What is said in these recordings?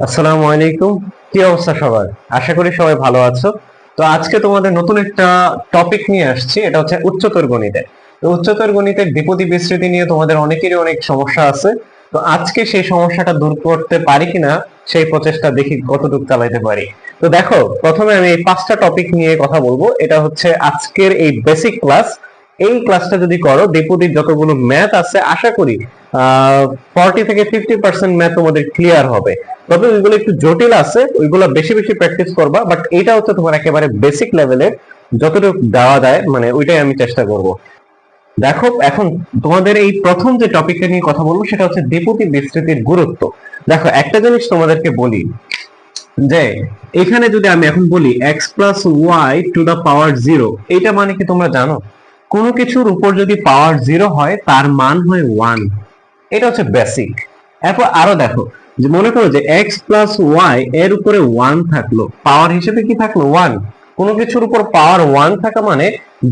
আসসালামু আলাইকুম। কি অবস্থা সবার? আশা করি সবাই ভালো আছো। তো আজকে তোমাদের নতুন একটা টপিক নিয়ে আসছি, এটা হচ্ছে উচ্চতর গণিতে। তো উচ্চতর গণিতের দ্বিপদী বিস্তৃতি নিয়ে তোমাদের অনেকেরই অনেক সমস্যা আছে। তো আজকে সেই সমস্যাটা দূর করতে পারি কিনা, সেই প্রচেষ্টা দেখি কতটুকু চালাইতে পারি। তো দেখো, প্রথমে আমি এই পাঁচটা টপিক নিয়ে কথা বলব। এটা হচ্ছে আজকের এই বেসিক ক্লাস এই ক্লাসটা যদি করো দ্বিপদীর যতগুলো ম্যাথ আছে, আশা করি ফর্টি থেকে ফিফটি পার্সেন্ট ম্যাথ তোমাদের ক্লিয়ার হবে। তবে ওইগুলো একটু জটিল আছে, ওইগুলো বেশি বেশি প্র্যাকটিস করবা বাট এটা হচ্ছে তোমার একেবারে বেসিক লেভেলের যতটুকু দেওয়া যায় মানে ওইটাই আমি চেষ্টা করব। দেখো, এখন তোমাদের এই প্রথম যে টপিকটা নিয়ে কথা বলব, সেটা হচ্ছে দ্বিপদী বিস্তৃতির গুরুত্ব। দেখো, একটা জিনিস তোমাদেরকে বলি, যে এখানে যদি আমি এখন বলি X plus Y to the power zero এইটা মানে কি তোমরা জানো? কোনো কিছুর উপর যদি পাওয়ার জিরো হয়, তার মান হয় ওয়ান এটা হচ্ছে বেসিক এরপর আরও দেখো, যে মনে করো যে এক্স প্লাস ওয়াই এর উপরে ওয়ান থাকল পাওয়ার হিসেবে কি থাকল? ওয়ান কোনো কিছুর উপর পাওয়ার ওয়ান থাকা মানে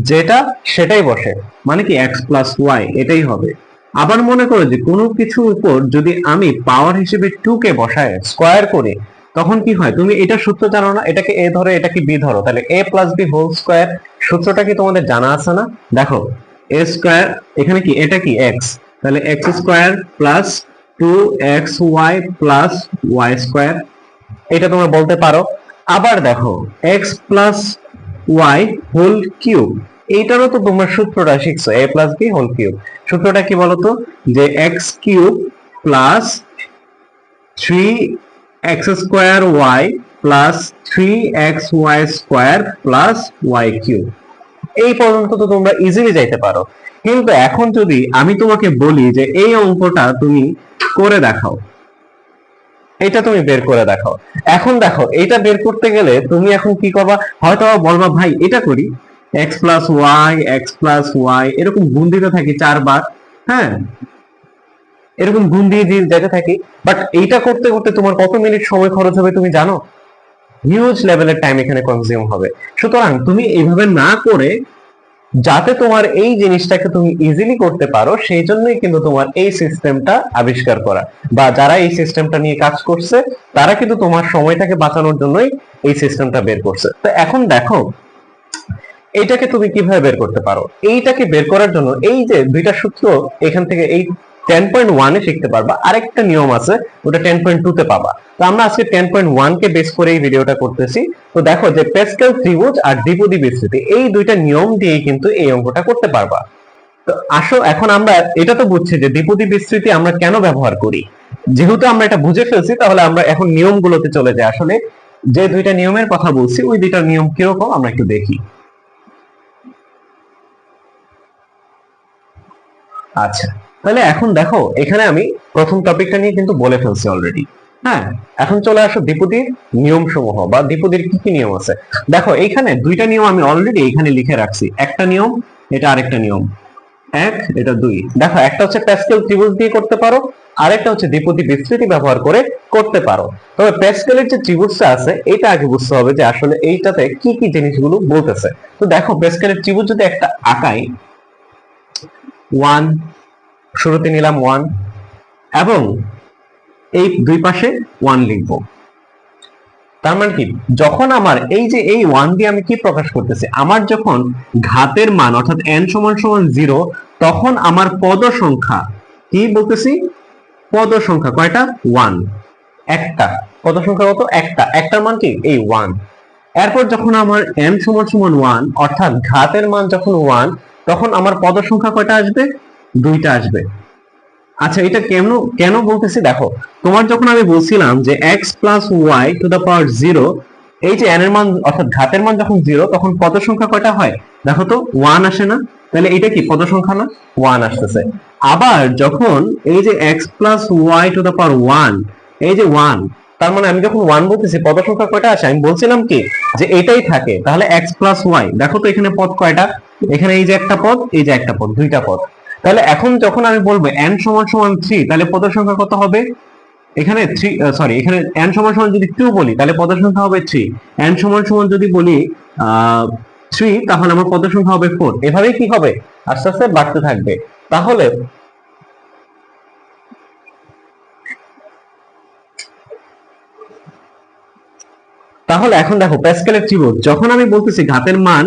যেটা সেটাই বসে মানে কি এক্স প্লাস ওয়াই এটাই হবে। আবার মনে করো যে কোনো কিছুর উপর যদি আমি পাওয়ার হিসেবে টু কে বসায় স্কোয়ার করি তখন কি হয়? তুমি এটা সূত্র জানো না, এটাকে এ ধরো, এটাকে বি ধরো। তাহলে A plus B whole square সূত্রটা কি তোমাদের জানা আছে না? দেখো, এ স্কোয়ার এখানে কি? এটা কি? এক্স তাহলে X square plus two X Y plus Y square এটা তোমরা বলতে পারো। আবার দেখো X plus Y whole cube এইটারও তো তোমরা সূত্রটা শিখছো A plus B whole cube সূত্রটা কি বলতো? যে X cube plus three X square Y plus three X Y square plus Y cube. এই পর্যন্ত তো তোমরা ইজিলি যাইতে পারো। কিন্তু এখন যদি আমি তোমাকে বলি যে এই অঙ্কটা তুমি করে দেখাও। এটা তুমি বের করে দেখাও। এখন দেখো এটা বের করতে গেলে তুমি এখন কি করবা? হয়তো বলবা, ভাই, এটা করি। X plus Y, X plus Y, এরকম গুণ দিতে থাকি চারবার। হ্যাঁ? এরকম গুণ দিয়ে দিয়ে যেতে থাকি বাট এইটা করতে করতে তোমার কত মিনিট সময় খরচ হবে তুমি জানো? হিউজ লেভেলের টাইম এখানে কনজিউম হবে। সুতরাং তুমি এইভাবে না করে যাতে তোমার এই জিনিসটাকে তুমি ইজিলি করতে পারো, সেই জন্যই কিন্তু তোমার এই সিস্টেমটা আবিষ্কার করা। বা যারা এই সিস্টেমটা নিয়ে কাজ করছে, তারা কিন্তু তোমার সময়টাকে বাঁচানোর জন্যই এই সিস্টেমটা বের করছে। তো এখন দেখো, এইটাকে তুমি কীভাবে বের করতে পারো? এইটাকে বের করার জন্য এই যে দুইটা সূত্র এখান থেকে এই টেন পয়েন্ট ওয়ানে শিখতে পারবা। আরেকটা নিয়ম আছে, ওটা টেন পয়েন্ট টু তে পাবা। তো আমরা আজকে টেন পয়েন্ট বেস করে এই ভিডিওটা করতেছি। তো দেখো যে ত্রিভুজ আর দ্বিপদী বিস্তৃতি, এই দুইটা নিয়ম কিন্তু এই অঙ্কটা করতে পারবা। তো আসো, এখন আমরা, এটা তো বুঝছি যে দ্বিপদী বিস্তৃতি আমরা কেন ব্যবহার করি। যেহেতু আমরা এটা বুঝে ফেলছি, তাহলে আমরা এখন নিয়মগুলোতে চলে যাই। আসলে যে দুইটা নিয়মের কথা বলছি, ওই দুইটা নিয়ম কীরকম, আমরা একটু দেখি। আচ্ছা। তাহলে এখন দেখো, এখানে আমি প্রথম টপিকটা নিয়ে কিন্তু বলে ফেলছি অলরেডি হ্যাঁ এখন চলে আসো দ্বিপদীর নিয়ম সমূহ বা দ্বিপদীর কি কি নিয়ম আছে। দেখো, এইখানে দুইটা নিয়ম আমি অলরেডি এখানে লিখে রাখছি। একটা নিয়ম, এটা আরেকটা নিয়ম। এক, এটা দুই। দেখো, একটা হচ্ছে প্যাসকেল ত্রিভুজ দিয়ে করতে পারো, আরেকটা হচ্ছে দ্বিপদী বিস্তৃতি ব্যবহার করে করতে পারো। তবে প্যাসকেলের যে ত্রিভুজটা আছে, এটা আগে বুঝতে হবে যে আসলে এইটাতে কি কি জিনিসগুলো বলতেছে। তো দেখো প্যাসকেলের ত্রিভুজ যদি একটা আঁকাই ওয়ান শুরুতে নিলাম ওয়ান এবং এই দুই পাশে ওয়ান লিখব। তার মানে কি? যখন আমার এই যে এই ওয়ান দিয়ে আমি কি প্রকাশ করতেছি? আমার যখন ঘাতের মান অর্থাৎ এন সমান সমান জিরো তখন আমার পদ সংখ্যা কি বলতেছি? পদ সংখ্যা কয়টা? ওয়ান একটা। পদ সংখ্যা কত একটা। একটার মান কি? এই ওয়ান এরপর যখন আমার এন সমান সমান ওয়ান অর্থাৎ ঘাতের মান যখন ওয়ান তখন আমার পদ সংখ্যা কয়টা আসবে? দুইটা আসবে। আচ্ছা এটা কেন কেন বলতেছি? দেখো, তোমার যখন আমি বলছিলাম যে X plus Y to the power zero এই যে এন এর মান, অর্থাৎ ঘাতের মান যখন জিরো তখন পদ সংখ্যা কয়টা হয়? দেখো তো ওয়ান আসে না? তাহলে এটা কি পদ সংখ্যা না? ওয়ান আসতেছে। আবার যখন এই যে X plus Y to the power one এই যে ওয়ান তার মানে আমি যখন ওয়ান বলতেছি পদ সংখ্যা কয়টা আসে? আমি বলছিলাম কি যে এটাই থাকে। তাহলে এক্স প্লাস ওয়াই দেখো তো এখানে পদ কয়টা? এখানে এই যে একটা পদ, এই যে একটা পদ, দুইটা পদ। তাহলে এখন যখন আমি বলব n সমান সমান থ্রি তাহলে পদ সংখ্যা কত হবে? এখানে থ্রি সরি এখানে n সমান সমান যদি টু বলি, তাহলে পদ সংখ্যা হবে থ্রি n সমান সমান যদি বলি থ্রি তাহলে আমার পদ সংখ্যা হবে ফোর এভাবে কি হবে? আস্তে আস্তে বাড়তে থাকবে। তাহলে তাহলে এখন দেখো প্যাসকেলের ত্রিভুজ। যখন আমি বলতেছি ঘাতের মান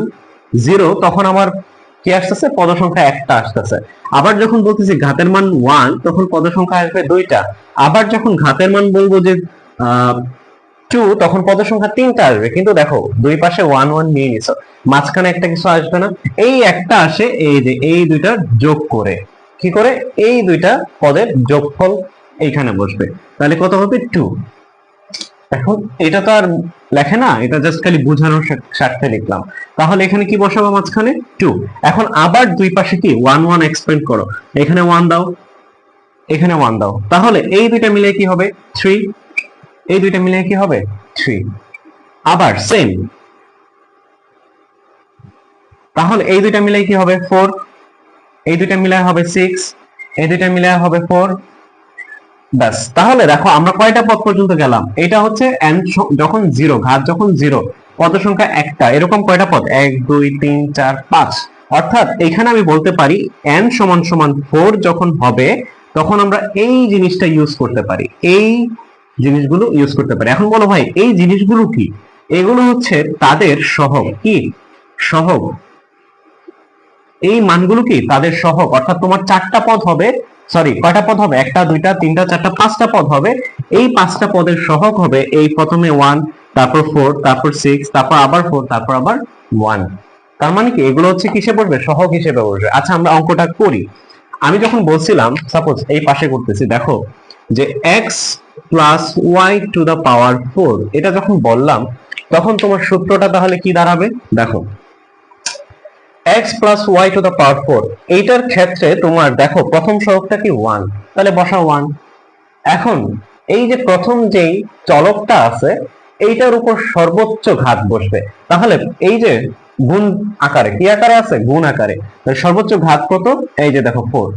জিরো তখন আমার কি আসতেছে? পদ সংখ্যা একটা আসতেছে। আবার যখন বলতেছি ঘাতের মান ওয়ান তখন পদ সংখ্যা আসবে দুইটা। আবার যখন ঘাতের মান বলব যে টু তখন পদ সংখ্যা তিনটা আসবে। কিন্তু দেখো, দুই পাশে ওয়ান ওয়ান নিয়ে নিছো। মাঝখানে একটা কিছু আসবে না। এই একটা আসে, এই যে এই দুইটা যোগ করে। কি করে? এই দুইটা পদের যোগফল এইখানে বসবে। তাহলে কত হবে? টু এখন এটা তো আর লেখে না, এটা জাস্ট খালি বোঝানোর স্বার্থে লিখলাম। তাহলে এখানে কি বসাবো মাঝখানে? টু এখন আবার দুই পাশে কি? ওয়ান ওয়ান এক্সপেন্ড করো। এখানে ওয়ান দাও, এখানে ওয়ান দাও। তাহলে এই দুইটা মিলে কি হবে? থ্রি এই দুইটা মিলে কি হবে? থ্রি আবার সেম তাহলে এই দুইটা মিলে কি হবে? ফোর এই দুইটা মিলে হবে সিক্স এই দুইটা মিলে হবে ফোর ব্যাস, তাহলে দেখো আমরা কয়টা পদ পর্যন্ত গেলাম? এটা হচ্ছে n যখন জিরো ঘাত যখন জিরো পদ সংখ্যা একটা, এরকম কয়টা পদ? এক, দুই, তিন, চার, পাঁচ। অর্থাৎ এখানে আমি বলতে পারি n সমান সমান ফোর যখন হবে, তখন আমরা এই জিনিসটা ইউজ করতে পারি। এই জিনিসগুলো ইউজ করতে পারি। এখন বলো ভাই, এই জিনিসগুলো কি? এগুলো হচ্ছে তাদের সহগ। কি? সহগ। এই মানগুলো কি? তাদের সহগ। অর্থাৎ তোমার চারটা পদ হবে সরি কয়টা পদ হবে? একটা, দুইটা, তিনটা, চারটা, পাঁচটা পদ হবে। এই পাঁচটা পদের সহগ হবে এই প্রথমে ওয়ান তারপর ফোর তারপর সিক্স তারপর আবার ফোর তারপর আবার ওয়ান তার মানে কি? এগুলো হচ্ছে কিসে বসবে? সহগ হিসেবে বসবে। আচ্ছা আমরা অঙ্কটা করি। আমি যখন বলছিলাম সাপোজ এই পাশে করতেছি, দেখো, যে X plus Y to the power four এটা যখন বললাম, তখন তোমার সূত্রটা তাহলে কি দাঁড়াবে? দেখো X plus Y to the power four এইটার ক্ষেত্রে তোমার দেখো প্রথম সহগটা কি ওয়ান তাহলে বসা ওয়ান এখন এই যে প্রথম যেই চলকটা আছে, এইটার উপর সর্বোচ্চ ঘাত বসবে। তাহলে এই যে গুণ আকারে, কি আকারে আছে? গুণ আকারে। সর্বোচ্চ ঘাত কত? এই যে দেখো ফোর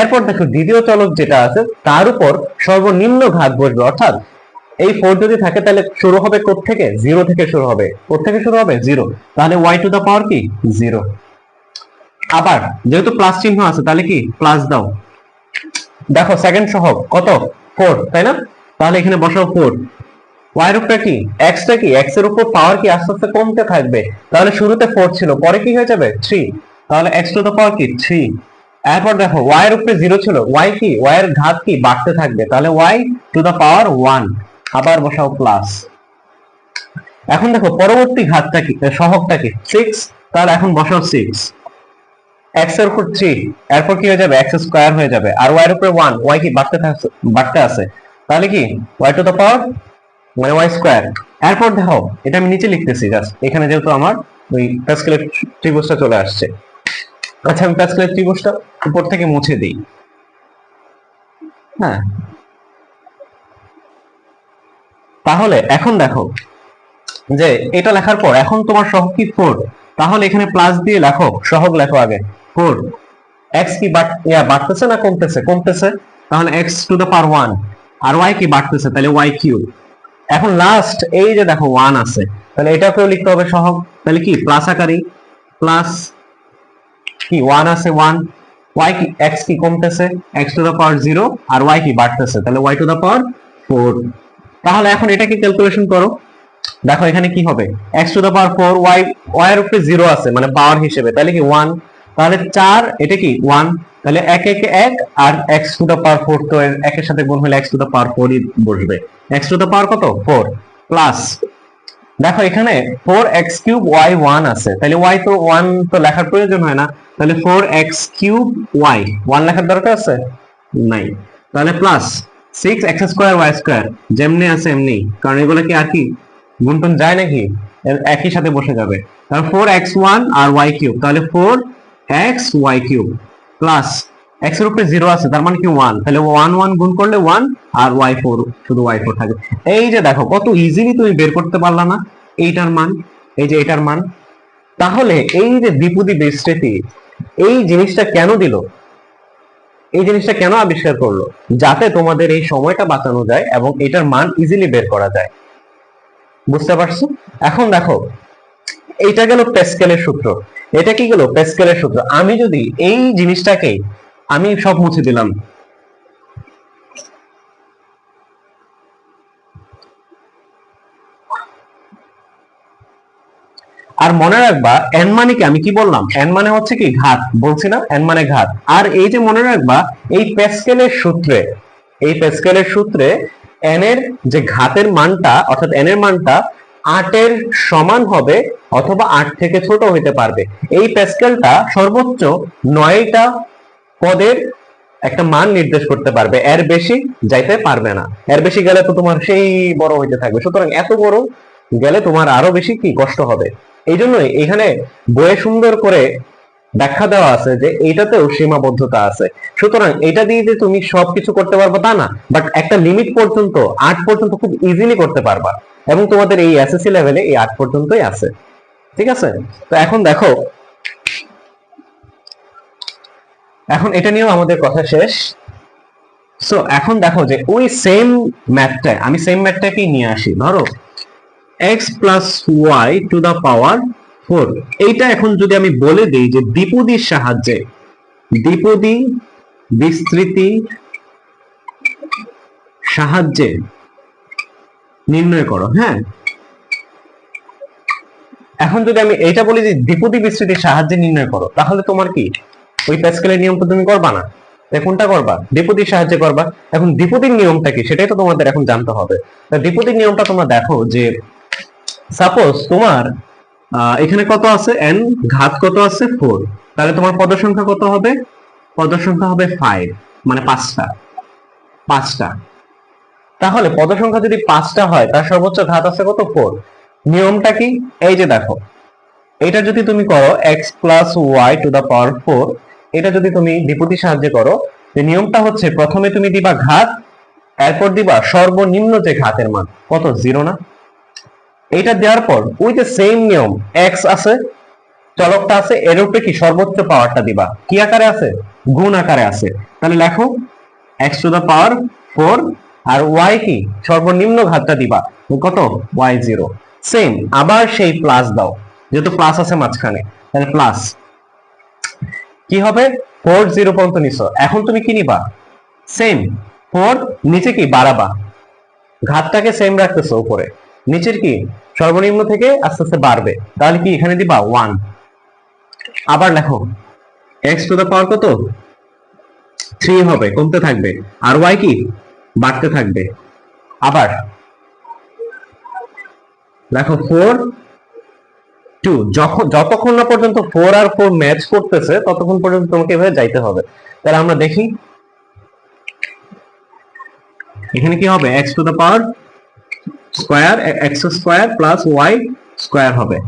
এরপর দেখো দ্বিতীয় চলক যেটা আছে, তার উপর সর্বনিম্ন ঘাত বসবে, অর্থাৎ এই ফোর যদি থাকে তাহলে শুরু হবে কোথ থেকে জিরো থেকে শুরু হবে। কোথ থেকে শুরু হবে? জিরো তাহলে ওয়াই টু দা পাওয়ার কি? জিরো আবার যেহেতু প্লাস চিহ্ন আছে, তাহলে কি? প্লাস দাও। দেখো সেকেন্ড সহগ। কত? ফোর তাই না? তাহলে এখানে বসাও ফোর ওয়াই এর উপরে কি? এক্সটা কি? এক্সের উপর পাওয়ার কি আস্তে আস্তে কমতে থাকবে? তাহলে শুরুতে ফোর ছিল, পরে কি হয়ে যাবে? থ্রি তাহলে এক্স টু দা পাওয়ার কি? থ্রি এরপর দেখো ওয়াই এর উপরে জিরো ছিল। ওয়াই কি? ওয়াই এর ঘাত কি? বাড়তে থাকবে। তাহলে y to the power one আবার বসাও প্লাস এখন দেখো পরবর্তী ঘাতটা কি? সহগটা কি? সিক্স তাহলে এখন বসাও সিক্স এক্সের উপর থ্রি এরপর কি হয়ে যাবে? এক্স স্কোয়ার হয়ে যাবে। আর ওয়াই এর উপরে ওয়ান ওয়াই কি বাড়তে থাকছে, বাড়তে আছে? তাহলে কি? ওয়াই টু দ্য পাওয়ার মানে ওয়াই স্কোয়ার এরপর দেখো, এটা আমি নিচে লিখতেছি জাস্ট এখানে যেহেতু আমার ওই প্যাসকেলের ত্রিভুজটা চলে আসছে। আচ্ছা আমি প্যাসকেলের ত্রিভুজটা উপর থেকে মুছে দিই। হ্যাঁ তাহলে এখন দেখো যে এটা লেখার পর এখন তোমার সহগ কি? ফোর তাহলে এখানে প্লাস দিয়ে লেখো, সহগ লেখো আগে ফোর এক্স কি বাড়তেছে না কমতেছে? কমতেছে। তাহলে x to the power one R y কি বাড়তেছে? তাহলে ওয়াই কিউব এখন লাস্ট এই যে দেখো ওয়ান আছে, তাহলে এটাকেও লিখতে হবে সহগ। তাহলে কি? প্লাস আকারে। প্লাস কি? ওয়ান আছে ওয়ান ওয়াই কি এক্স কি কমতেছে? X to the power zero R y কি বাড়তেছে? তাহলে y to the power four তাহলে এখন এটাকে ক্যালকুলেশন করো। দেখো এখানে কি হবে? X to the power four y y এর উপরে জিরো আছে মানে পাওয়ার হিসেবে। তাহলে কি ওয়ান তাহলে চার, এটা কি ওয়ান তাহলে এক এক এক, আর x to the power four তো এর একের সাথে গুণ হলে এক্স টু দ্য পাওয়ার ফোরই বসবে। এক্স টু দা পাওয়ার কত? ফোর প্লাস দেখো এখানে four x cube y one আছে। তাহলে ওয়াই তো ওয়ান তো লেখার প্রয়োজন হয় না। তাহলে four x cube y one লেখার দরকার আছে? নাই। তাহলে plus six x square y square যেমনি আছে এমনি। কারণ এগুলো কি আর কি? গুণটন যায় নাকি? একই সাথে বসে যাবে। তাহলে ফোর এক্স ওয়ান আর ওয়াই কিউব তাহলে four x y cube plus এক্সের উপরে জিরো আছে, তার মানে কি ওয়ান তাহলে ওয়ান ওয়ান গুণ করলে ওয়ান আর ওয়াই ফোর শুধু ওয়াই ফোর থাকে। এই যে দেখো, কত ইজিলি তুমি বের করতে পারলা না। এইটার মান, এই যে এটার মান। তাহলে এই যে দ্বিপদী বিস্তৃতি, এই জিনিসটা কেন দিল? এই জিনিসটা কেন আবিষ্কার করল? যাতে তোমাদের এই সময়টা বাঁচানো যায় এবং এটার মান ইজিলি বের করা যায়। বুঝতে পারছ? এখন দেখো, এইটা গেল পেস্কেলের সূত্র। এটা কি গেল? পেস্কেলের সূত্র। আমি যদি এই জিনিসটাকে, আমি সব মুছে দিলাম। আর মনে রাখবা এন মানে কি? আমি কি বললাম? এন মানে হচ্ছে কি? ঘাত। বলছি না? এন মানে ঘাত। আর এই যে মনে রাখবা, এই প্যাসকেলের সূত্রে, এই প্যাসকেলের সূত্রে এন এর যে ঘাতের মানটা, অর্থাৎ এন এর মানটা আটের সমান হবে অথবা আট থেকে ছোট হইতে পারবে। এই প্যাসকেলটা সর্বোচ্চ নয়টা পদের একটা মান নির্দেশ করতে পারবে। এর বেশি যাইতে পারবে না। এর বেশি গেলে তো তোমার সেই বড় হইতে থাকবে। সুতরাং এত বড় গেলে তোমার আরও বেশি কি? কষ্ট হবে। এই জন্যই এখানে বইয়ে সুন্দর করে ব্যাখ্যা দেওয়া আছে যে এইটাতেও সীমাবদ্ধতা আছে। সুতরাং এটা দিয়ে যে তুমি সবকিছু করতে পারবে তা না বাট একটা লিমিট পর্যন্ত, আট পর্যন্ত খুব ইজিলি করতে পারবা। এবং তোমাদের এই এসএসসি লেভেলে এই আট পর্যন্তই আছে। ঠিক আছে? তো এখন দেখো, এখন এটা নিয়েও আমাদের কথা শেষ। সো এখন দেখো যে ওই সেম ম্যাথটা আমি সেম ম্যাথটাকেই নিয়ে আসি, ধরো। X plus y to the power four এইটা এখন যদি আমি বলে দিই যে দ্বিপদীর সাহায্যে, দ্বিপদী বিস্তৃতি সাহায্যে নির্ণয় করো হ্যাঁ? এখন যদি আমি এইটা বলি যে দ্বিপদী বিস্তৃতির সাহায্যে নির্ণয় করো, তাহলে তোমার কি? ওই প্যাসকেলের নিয়মটা তুমি করবা না? কোনটা করবা? দ্বিপদীর সাহায্যে করবা। এখন দ্বিপদীর নিয়মটা কি? সেটাই তো তোমাদের এখন জানতে হবে। দ্বিপদীর নিয়মটা তোমরা দেখো যে সাপোজ তোমার এখানে কত আছে? এন ঘাত কত আছে? ফোর তাহলে তোমার পদ সংখ্যা কত হবে? পদ সংখ্যা হবে ফাইভ মানে পাঁচটা। পাঁচটা। তাহলে পদ সংখ্যা যদি পাঁচটা হয়, তার সর্বোচ্চ ঘাত আছে কত? ফোর নিয়মটা কি? এই যে দেখো। এটা যদি তুমি করো x plus y to the power four এটা যদি তুমি দ্বিপদীর সাহায্যে করো, যে নিয়মটা হচ্ছে প্রথমে তুমি দিবা ঘাত, এরপর দিবা সর্বনিম্ন যে ঘাতের মান। কত? জিরো না? এটা দেওয়ার পর ওই যে সেম নিয়ম এক্স আছে, চলকটা আছে, এর উপরে কি সর্বোচ্চ পাওয়ারটা দিবা? কি আকারে আছে? গুণ আকারে আছে। তাহলে লেখো x to the power four R y কি? সর্বনিম্ন ঘাতটা দিবা। কত? ওয়াই জিরো সেম আবার সেই প্লাস দাও, যেহেতু প্লাস আছে মাঝখানে। তাহলে প্লাস কি হবে? ফোর জিরো পর্যন্ত নিছো। এখন তুমি কি নিবা? সেম ফোর নিচে কি? বাড়াবা। ঘাতটাকে সেম রাখতেছো উপরে। নিচের কি? সর্বনিম্ন থেকে আস্তে আস্তে বাড়বে। তাহলে কি এখানে দিবা? ওয়ান আবার লেখো। এক্স টু দা পাওয়ার কত? থ্রি হবে, কমতে থাকবে। আর ওয়াই কি? বাড়তে থাকবে। আবার দেখো ফোর টু যখন যতক্ষণ না পর্যন্ত ফোর আর ফোর ম্যাচ করতেছে, ততক্ষণ পর্যন্ত তোমাকে এভাবে যাইতে হবে। তাহলে আমরা দেখি। এখানে কি হবে? X to the power square x square plus y square হবে।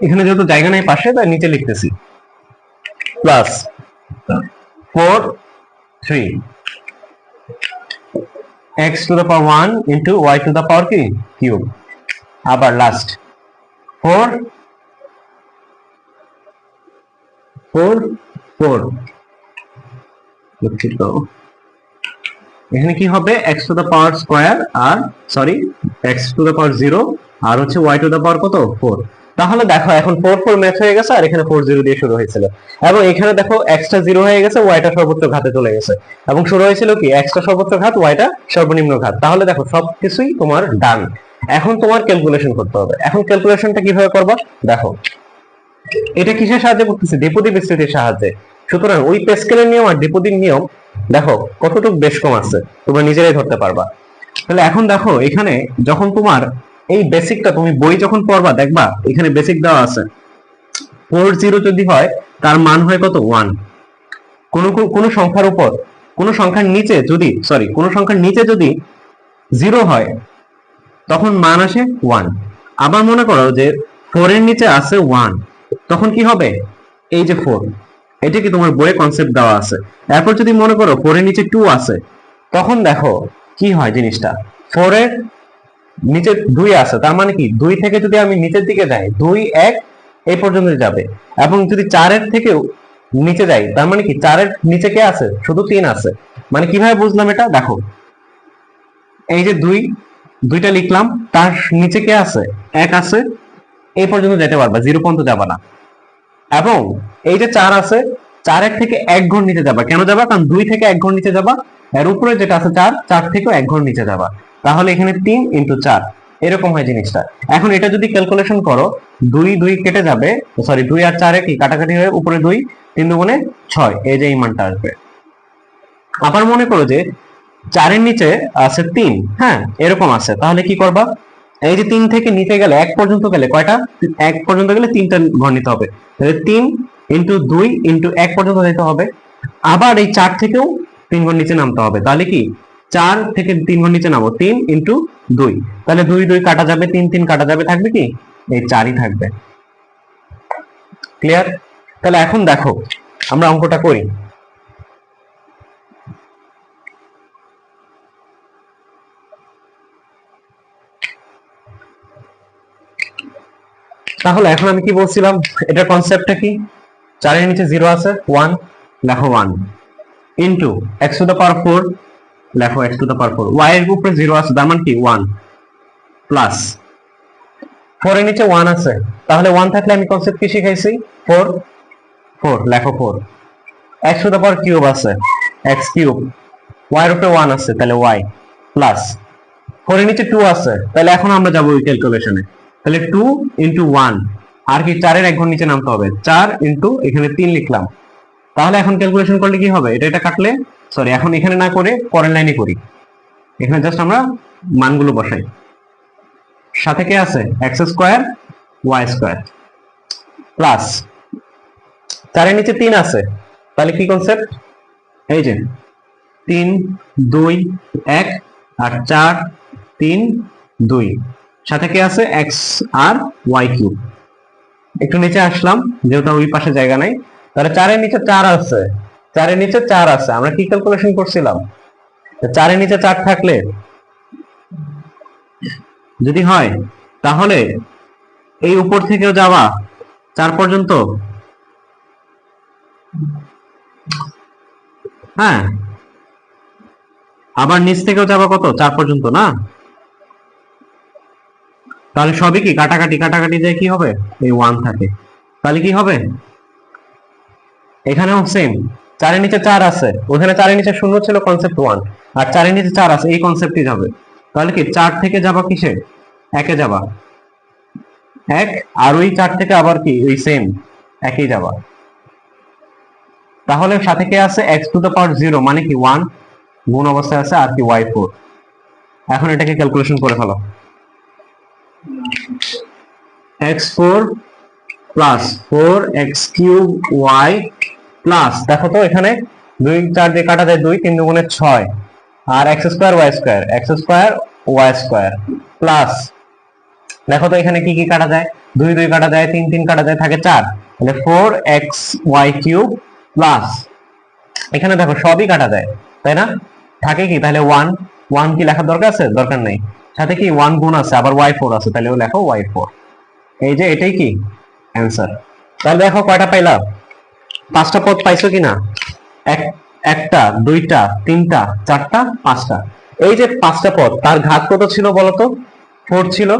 এখানে যেহেতু জায়গা নেই পাশে, তাই নিচে লিখতেছি। Plus four, three. X to the power one into y to the power কি? কিউব। আবার লাস্ট ফোর ফোর ফোর। দুঃখিত এখানে কি হবে? X to the power square R sorry x to the power zero আর হচ্ছে ওয়াই টু দা পাওয়ার কত? Four তাহলে দেখো, এখন ফোর ফোর ম্যাচ হয়ে গেছে আর এখানে ফোর জিরো দিয়ে শুরু হয়েছিল। এবং এখানে দেখো এক্সটা জিরো হয়ে গেছে ওয়াইটা সর্বোচ্চ ঘাতে চলে গেছে। এবং শুরু হয়েছিল কি? এক্সটা সর্বোচ্চ ঘাত ওয়াইটা সর্বনিম্ন ঘাত। তাহলে দেখো, সবকিছুই তোমার ডান এখন তোমার ক্যালকুলেশন করতে হবে। এখন ক্যালকুলেশনটা কীভাবে করবা? দেখো, এটা কিসের সাহায্যে করতেছে? দ্বিপদী বিস্তৃতির সাহায্যে। সুতরাং ওই পেস্কেলের নিয়ম আর দ্বিপদীর নিয়ম, দেখো কতটুকু বেশ কম আছে, তোমরা নিজেরাই ধরতে পারবা। তাহলে এখন দেখো, এখানে যখন তোমার এই বেসিকটা তুমি বই যখন পড়বা, দেখবা এখানে বেসিক দেওয়া আছে। ফোর জিরো যদি হয়, তার মান হয় কত? ওয়ান কোন কোন সংখ্যার উপর, কোন সংখ্যার নিচে যদি সরি কোন সংখ্যার নিচে যদি জিরো হয়, তখন মান আসে ওয়ান আবার মনে করো যে ফোর এর নিচে আছে ওয়ান তখন কি হবে? এই যে ফোর এটা কি তোমার বইয়ে কনসেপ্ট দেওয়া আছে? এরপর যদি মনে করো ফোর এর নিচে টু আছে, তখন দেখো কি হয় জিনিসটা। ফোর এর নিচে দুই আছে, তার মানে কি? দুই থেকে যদি আমি নিচের দিকে যাই, দুই এক এই পর্যন্ত যাবে। এবং যদি চারের থেকেও নিচে যাই, তার মানে কি? চারের নিচে কে আছে? শুধু তিন আছে। মানে কীভাবে বুঝলাম এটা? দেখো, এই যে দুই, দুইটা লিখলাম, তার নিচে কে আছে? এক আছে এই পর্যন্ত যেতে পারবা, জিরো পর্যন্ত যাবা না। এবং এই যে চার আছে, চারের থেকে এক ঘর নিচে যাবা। কেন যাবা? কারণ দুই থেকে এক ঘর নিচে যাবা। এর উপরে যেটা আছে চার চার থেকেও এক ঘর নিচে যাবা। তাহলে এখানে তিন ইন্টু চার। এরকম হয় জিনিসটা। এখন এটা যদি ক্যালকুলেশন করো, দুই দুই কেটে যাবে সরি দুই আর চারে কি কাটাকাটি হয়ে উপরে দুই, তিন দুগুণে ছয়, এই যে এই মানটা আসবে। আবার মনে করো যে, চারের নিচে আছে তিন হ্যাঁ এরকম আছে। তাহলে কি করবা? এই যে তিন থেকে নিচে গেলে এক পর্যন্ত গেলে কয়টা? এক পর্যন্ত গেলে তিনটা ঘর নিতে হবে। তাহলে তিন ইন্টু দুই ইন্টু এক পর্যন্ত যেতে হবে। আবার এই চার থেকেও তিন ঘর নিচে নামতে হবে। তাহলে কি? চার থেকে তিন ঘর নিচে নামো। তিন ইন্টু দুই। তাহলে দুই দুই কাটা যাবে, তিন তিন কাটা যাবে, থাকবে কি? এই চারই থাকবে। ক্লিয়ার তাহলে এখন দেখো, আমরা অঙ্কটা করি। তাহলে এখন আমি কি বলছিলাম? এটার কনসেপ্টটা কি? চারের নিচে জিরো আছে ওয়ান লেখো one into x to the power four লেখো x to the power four y এর উপরে জিরো আছে, তার মানে কি? ওয়ান প্লাস ফোর এর নিচে ওয়ান আছে। তাহলে ওয়ান থাকলে আমি কনসেপ্ট কি শিখাইছি? ফোর ফোর লেখো four x to the power cube আছে এক্স কিউব ওয়াই এর উপরে ওয়ান আছে, তাহলে ওয়াই প্লাস ফোর এর নিচে টু আছে, তাহলে এখন আমরা যাব ওই ক্যালকুলেশনে তাহলে টু ইন্টু ওয়ান আর কি চারের এক ঘর নিচে নামতে হবে। চার ইন্টু এখানে তিন লিখলাম। তাহলে এখন ক্যালকুলেশন করলে কি হবে? এটা এটা কাটলে সরি এখন এখানে না করে পরের লাইনে করি। এখানে জাস্ট আমরা মানগুলো বসাই। সাথে কে আছে? X square y square plus চারের নিচে তিন আছে। তাহলে কি কনসেপ্ট এই যে, তিন, দুই, এক, আর চার, তিন, দুই। সাথে কি আছে? এক্স আর ওয়াই কিউব একটু নিচে আসলাম, যেহেতু ওই পাশে জায়গা নাই। তাহলে চারের নিচে চার আছে। চারের নিচে চার আছে। আমরা কি ক্যালকুলেশন করছিলাম? চারের নিচে চার থাকলে যদি হয়, তাহলে এই উপর থেকেও যাওয়া চার পর্যন্ত? হ্যাঁ। আবার নিচ থেকেও যাবা কত? চার পর্যন্ত না? তাহলে সবই কি? কাটাকাটি কাটাকাটি যায় কি হবে? এই ওয়ান থাকে। তাহলে কি হবে? এখানেও সেম চারের নিচে চার আছে। ওখানে চারের নিচে শূন্য ছিল কনসেপ্ট ওয়ান আর চারের নিচে চার আছে, এই কনসেপ্টই যাবে। তাহলে কি, চার থেকে যাবা কিসে? একে যাবা। এক, আর ওই চার থেকে আবার কি? ওই সেম একই যাবা। তাহলে সাথে কে আছে? X to the power zero মানে কি? ওয়ান গুণ অবস্থায় আছে, আর কি? ওয়াই ফোর এখন এটাকে ক্যালকুলেশন করে ফেলো। X four plus four x cube y plus দেখো তো এখানে দুই চার দিয়ে কাটা যায় দুই, তিন দুগুণে ছয়, আর x square y square x square y square plus দেখো তো এখানে কি কি কাটা যায়? দুই দুই কাটা যায়, তিন তিন কাটা যায়, থাকে চার, তাহলে four x y cube plus এখানে দেখো সবই কাটা যায়, তাই না? থাকে কি? তাহলে ওয়ান ওয়ান কি লেখার দরকার আছে? দরকার নেই। সাথে কি ওয়ান গুণ আছে? আবার ওয়াই ফোর আছে তাহলে লেখো ওয়াই ফোর এই যে এটাই কি? অ্যান্সার তাহলে দেখো কয়টা পাইলাম? পাঁচটা পদ পাইছো কিনা? এক, একটা, দুইটা, তিনটা, চারটা, পাঁচটা। এই যে পাঁচটা পদ, তার ঘাত কত ছিল বলতো? ফোর ছিল।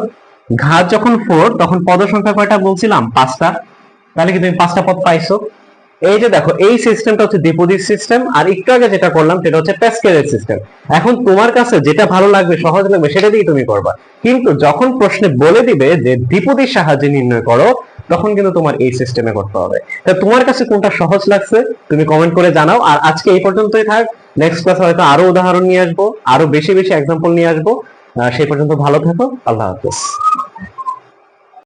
ঘাত যখন ফোর তখন পদ সংখ্যা কয়টা বলছিলাম? পাঁচটা। তাহলে কি তুমি পাঁচটা পদ পাইছো? এই যে দেখো, এই সিস্টেমটা হচ্ছে ডিপোজিট সিস্টেম আর একটু আগে যেটা করলাম সেটা হচ্ছে প্যাসকেলের সিস্টেম এখন তোমার কাছে যেটা ভালো লাগবে, সহজ লাগবে, সেটা দিয়ে তুমি করবা। কিন্তু যখন প্রশ্নে বলে দিবে যে দ্বিপদীর সাহায্যে নির্ণয় করো, তখন কিন্তু তোমার এই সিস্টেমে করতে হবে। তা তোমার কাছে কোনটা সহজ লাগছে, তুমি কমেন্ট করে জানাও। আর আজকে এই পর্যন্তই থাক। নেক্সট ক্লাসে হয়তো আরও উদাহরণ নিয়ে আসব, আরও বেশি বেশি এক্সাম্পল নিয়ে আসব। সেই পর্যন্ত ভালো থাকো। আল্লাহ হাফেজ।